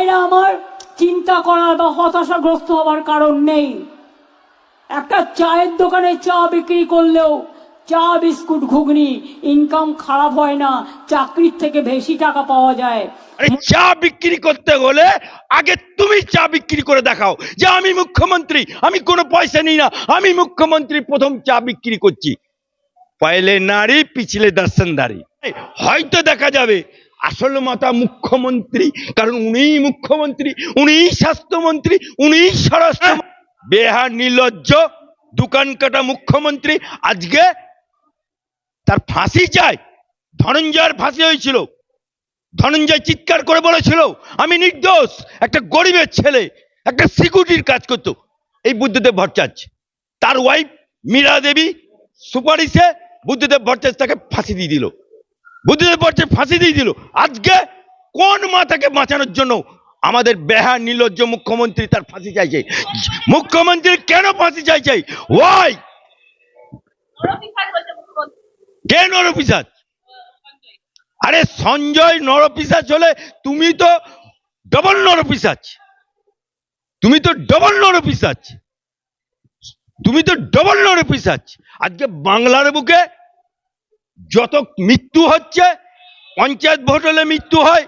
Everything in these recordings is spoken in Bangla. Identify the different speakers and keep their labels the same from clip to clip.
Speaker 1: ভাইরা আমার, চিন্তা করার বা হতাশাগ্রস্ত হওয়ার কারণ নেই। একটা চায়ের দোকানে চা বিক্রি করলেও চা, বিস্কুট, ঘুগনি ইনকাম খারাপ হয় না, চাকরির থেকে বেশি টাকা পাওয়া যায়।
Speaker 2: চা বিক্রি করতে হলে আগে তুমি চা বিক্রি করে দেখাও যে আমি মুখ্যমন্ত্রী, আমি কোনো পয়সা নিই না, আমি মুখ্যমন্ত্রী প্রথম চা বিক্রি করছি। পয়লে নারী, পিছলে দর্শনদারি হয়তো দেখা যাবে আসল মাতা মুখ্যমন্ত্রী, কারণ উনিই মুখ্যমন্ত্রী, উনিই স্বাস্থ্যমন্ত্রী, উনিই স্বরাষ্ট্র বেহার, নির্লজ্জ, দোকান কাটা মুখ্যমন্ত্রী, আজকে তার ফাঁসি চায়। ধনঞ্জয়ের ফাঁসি হয়েছিল। ধনঞ্জয় চিৎকার করে বলেছিল, আমি নির্দোষ, একটা গরিবের ছেলে, একটা সিকিউরিটির কাজ করতো। এই বুদ্ধদেব ভট্টাচার্য তার ওয়াইফ মীরা দেবী সুপারিশে বুদ্ধদেব ভট্টাচার্য তাকে ফাঁসি দিয়ে দিল। বুদ্ধদেব ভট্টাচার্য ফাঁসি দিয়ে দিল। আজকে কোন মাতাকে বাঁচানোর জন্য আমাদের বেহার নির্লজ্জ মুখ্যমন্ত্রী তার ফাঁসি চাইছে? মুখ্যমন্ত্রী কেন ফাঁসি চাইছে? ওয়াই কে নরপিসাজ? আরে সঞ্জয় নরপিসাজ হলে তুমি তো ডবল নরপিসাজ। তুমি তো ডবল নরপিসাজ। তুমি তো ডবল নরপিসাজ। আজকে বাংলার বুকে যত মৃত্যু হচ্ছে, পঞ্চায়েত ভোট হলে মৃত্যু হয়,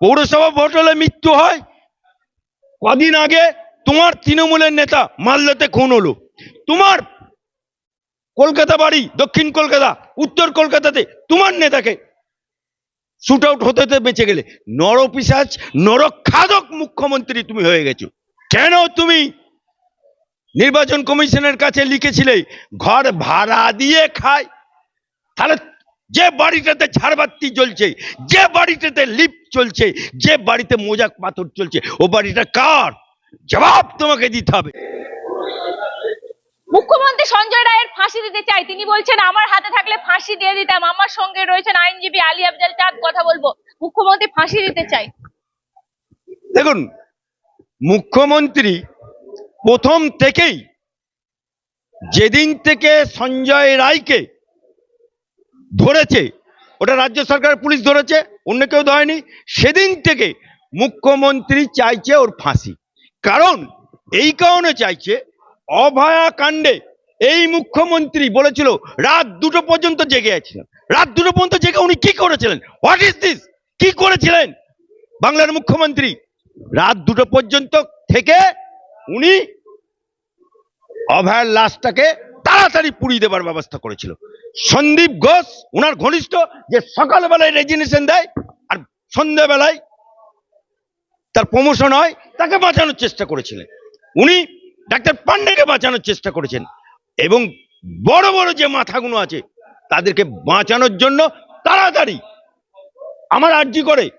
Speaker 2: পৌরসভা ভোট হলে মৃত্যু হয়। কদিন আগে তোমার তৃণমূলের নেতা মালদাতে খুন হলো। তোমার কলকাতা বাড়ি, দক্ষিণ কলকাতা, উত্তর কলকাতাতে তোমার নেতাকে শুট আউট হতে হতে বেঁচে গেলে। নরপিসাজ নরখাদক মুখ্যমন্ত্রী তুমি হয়ে গেছো। কেন তুমি নির্বাচন কমিশনের কাছে লিখেছিলে, ঘর ভাড়া দিয়ে খায়? তাহলে যে বাড়িটাতে ঝাড়বাতি চলছে যে বাড়িটাতে লিফট চলছে যে বাড়িতে মোজাক পাথর চলছে ও বাড়িটা কার? জবাব তোমাকে দিতে হবে।
Speaker 3: মুখ্যমন্ত্রী সঞ্জয় রায়ের ফাঁসি দিতে চাই। তিনি বলছেন আমার হাতে থাকলে ফাঁসি দিয়ে দিতাম। আমার সঙ্গে রয়েছেন আইনজীবী আলী আফজাল চাঁদ কথা বলব। মুখ্যমন্ত্রী ফাঁসি দিতে চাই।
Speaker 2: দেখুন মুখ্যমন্ত্রী প্রথম থেকেই যেদিন থেকে সঞ্জয় রায়কে ধরেছে, ওটা রাজ্য সরকার পুলিশ ধরেছে, অন্য কেউ ধরেনি, সেদিন থেকে মুখ্যমন্ত্রী চাইছে ওর ফাঁসি। কারণ এই কারণে চাইছে অভয়া কাণ্ডে। এই মুখ্যমন্ত্রী বলেছিল, রাত দুটো পর্যন্ত জেগে আছিলেন। রাত দুটো পর্যন্ত জেগে উনি কি করেছিলেন? হোয়াট ইজ দিস কি করেছিলেন? বাংলার মুখ্যমন্ত্রী, রাত দুটো পর্যন্ত থেকে উনি অভয়ার লাশটাকে তাড়াতাড়ি পুড়িয়ে দেবার ব্যবস্থা করেছিল। সন্দীপ ঘোষ ওনার ঘনিষ্ঠ, যে সকালবেলায় রেজিগনেশন দেয়, আর সন্ধ্যাবেলায় তার প্রমোশন হয়, তাকে বাঁচানোর চেষ্টা করেছিলেন। উনি ডাক্তার পান্ডেকে বাঁচানোর চেষ্টা করেছেন। এবং বড় বড় যে মাথাগুলো আছে, তাদেরকে বাঁচানোর জন্য তাড়াতাড়ি আমার আর্জি করে,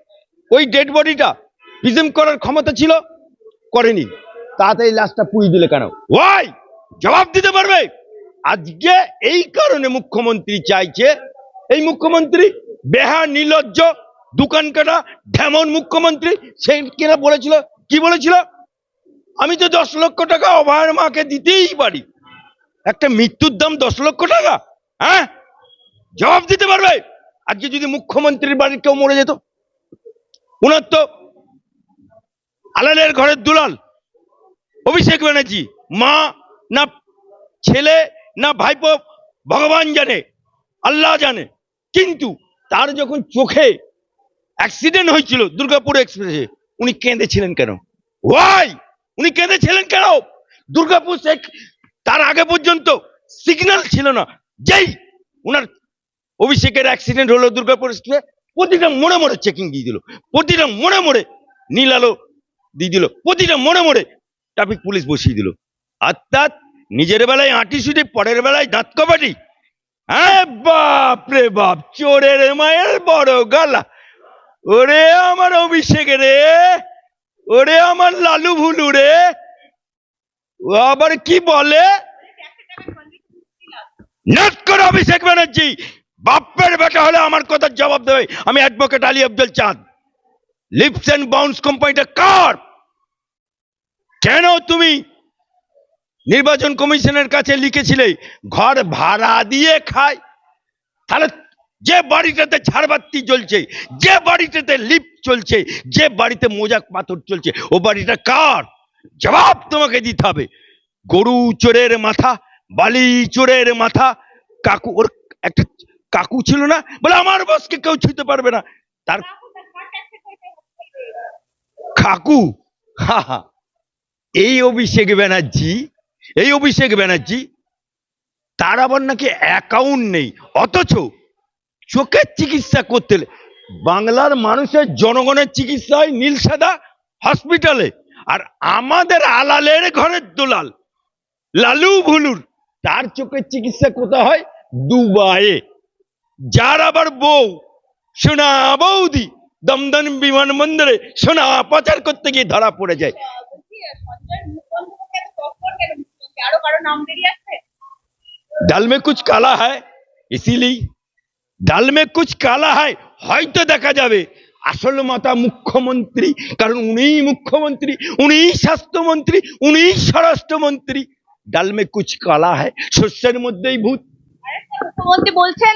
Speaker 2: ওই ডেড বডিটা প্রিজেন্ট করার ক্ষমতা ছিল, করেনি। তাড়াতাড়ি লাশটা পুড়িয়ে দিলে কেন? ওয়াই! জবাব দিতে পারবে? আজকে এই কারণে মুখ্যমন্ত্রী চাইছে, এই মুখ্যমন্ত্রী বেহা নির্লজ্জ দোকান কাটা, ঢেমন মুখ্যমন্ত্রী সে কিনা বলেছিল, কি বলেছিল? আমি তো দশ লক্ষ টাকা অভয়ের মাকে দিতেই পারি। একটা মৃত্যুর দাম দশ লক্ষ টাকা হ্যাঁ? জবাব দিতে পারবে? আজকে যদি মুখ্যমন্ত্রীর বাড়ির কেউ মরে যেত। উনার তো আলালের ঘরের দুলাল, অভিষেক ব্যানার্জি, মা না ছেলে না ভাইপো, ভগবান জানে, আল্লাহ জানে। কিন্তু তার যখন চোখে অ্যাক্সিডেন্ট হয়েছিল দুর্গাপুর এক্সপ্রেসে উনি কেঁদেছিলেন কেন? ওয়াই উনি কেঁদেছিলেন কেন? দুর্গাপুর শেখ, তার আগে পর্যন্ত সিগন্যাল ছিল না। যেই উনার অভিষেকের অ্যাক্সিডেন্ট হলো দুর্গাপুর এক্সপ্রেসে প্রতিটা মোড়ে মোড়ে চেকিং দিয়ে দিল। প্রতিটা মোড়ে মোড়ে নীল আলো দিয়ে দিল। প্রতিটা মোড়ে মোড়ে ট্রাফিক পুলিশ বসিয়ে দিল। অর্থাৎ নিজের বেলায় আঁটি সুটি, পরের বেলায় দাঁত কবাটি হ্যাঁ বাপ বাপ, চোরের মায়ের বড় গালা। ওরে আমার অভিষেক রে, ওরে আমার লালু ভুলু রে। ও আবার কি বলে? নাট করে অভিষেক ব্যানার্জি, বাপের বেটা হলে আমার কথার জবাব দেবে। আমি অ্যাডভোকেট আলী আব্দুল চাঁদ। লিপস অ্যান্ড বাউন্স কোম্পানিটা কার? কেন তুমি নির্বাচন কমিশনের কাছে লিখেছিলে ঘর ভাড়া দিয়ে খায়। তাহলে যে বাড়িটাতে ঝাড়বাতি চলছে যে বাড়িটাতে লিফট চলছে যে বাড়িতে মোজাক পাথর চলছে ও বাড়িটা কার? জবাব তোমাকে দিতে হবে। গরু চোরের মাথা বালি চোরের মাথা কাকু ওর একটা কাকু ছিল না? বলে আমার বসকে কেউ ছুঁতে পারবে না। তার কাকু? হা হা। এই অভিষেক ব্যানার্জি এই অভিষেক ব্যানার্জি, তার আবার নাকি অ্যাকাউন্ট নেই। অথচ চোখের চিকিৎসা করতে বাংলার মানুষের জনগণের চিকিৎসা হয় নীলসাদা হসপিটালে আর আমাদের আলালের ঘরের দোলাল, লালু ভুলুর, তার চোখের চিকিৎসা কোথায় হয়? দুবাইয়ে। যার আবার বউ, সোনা বৌদি, দমদম বিমানবন্দরে সোনা পাচার করতে গিয়ে ধরা পড়ে যায়
Speaker 3: আরও কারও নাম বেরিয়ে আসছে
Speaker 2: ডাল মে কুচ কালা হয় ডাল মে কুচ কালা হয় হয়তো দেখা যাবে আসল মাতা মুখ্যমন্ত্রী কারণ উনিই মুখ্যমন্ত্রী উনিই স্বাস্থ্যমন্ত্রী উনিই স্বরাষ্ট্রমন্ত্রী ডাল মে কুচ কালা হয় শস্যের মধ্যেই ভূত
Speaker 3: মুখ্যমন্ত্রী বলছেন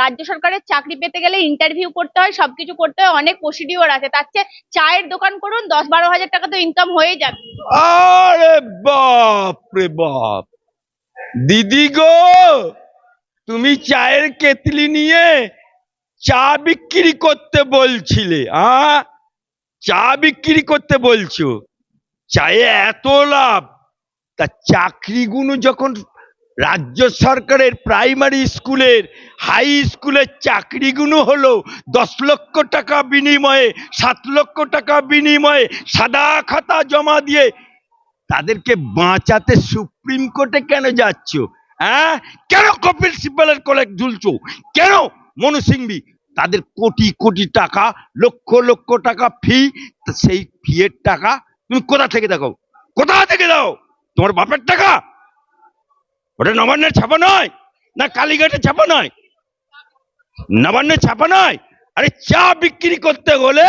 Speaker 3: রাজ্য সরকারের চাকরি পেতে গেলে ইন্টারভিউ করতে হয়, সবকিছু করতে হয়, অনেক প্রসিডিওর আছে। তার চেয়ে চায়ের দোকান করুন দশ বারো হাজার টাকা তো ইনকাম হয়ে যাবে।
Speaker 2: আরে বাপ রে বাপ। দিদি গো, তুমি চায়ের কেতলি নিয়ে চা বিক্রি করতে বলছিলে আ চা বিক্রি করতে বলছো, চায়ে এত লাভ। তা চাকরিগুলো যখন রাজ্য সরকারের প্রাইমারি স্কুলের হাই স্কুলের চাকরিগুলো হলো দশ লক্ষ টাকা বিনিময়ে, সাত লক্ষ টাকা বিনিময়ে সাদা খাতা জমা দিয়ে তাদেরকে বাঁচাতে সুপ্রিম কোর্টে কেন যাচ্ছ? হ্যাঁ? কেন কপিল সিব্বলের কোলে ঝুলছো? কেন মনু সিংবি তাদের কোটি কোটি টাকা, লক্ষ লক্ষ টাকা ফি সেই ফিয়ের টাকা তুমি কোথা থেকে দেখো? কোথা থেকে দাও? তোমার বাপের টাকা? ওটা নবান্নের ছাপা নয়, না কালীঘাটের ছাপা নয়। নবান্নের ছাপা নয়। আরে চা বিক্রি করতে হলে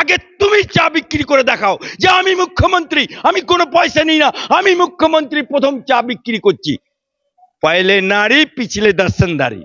Speaker 2: আগে তুমি চা বিক্রি করে দেখাও যে আমি মুখ্যমন্ত্রী, আমি কোনো পয়সা নিই না, আমি মুখ্যমন্ত্রী প্রথম চা বিক্রি করছি। পয়লে নারী, পিছলে দর্শনদারি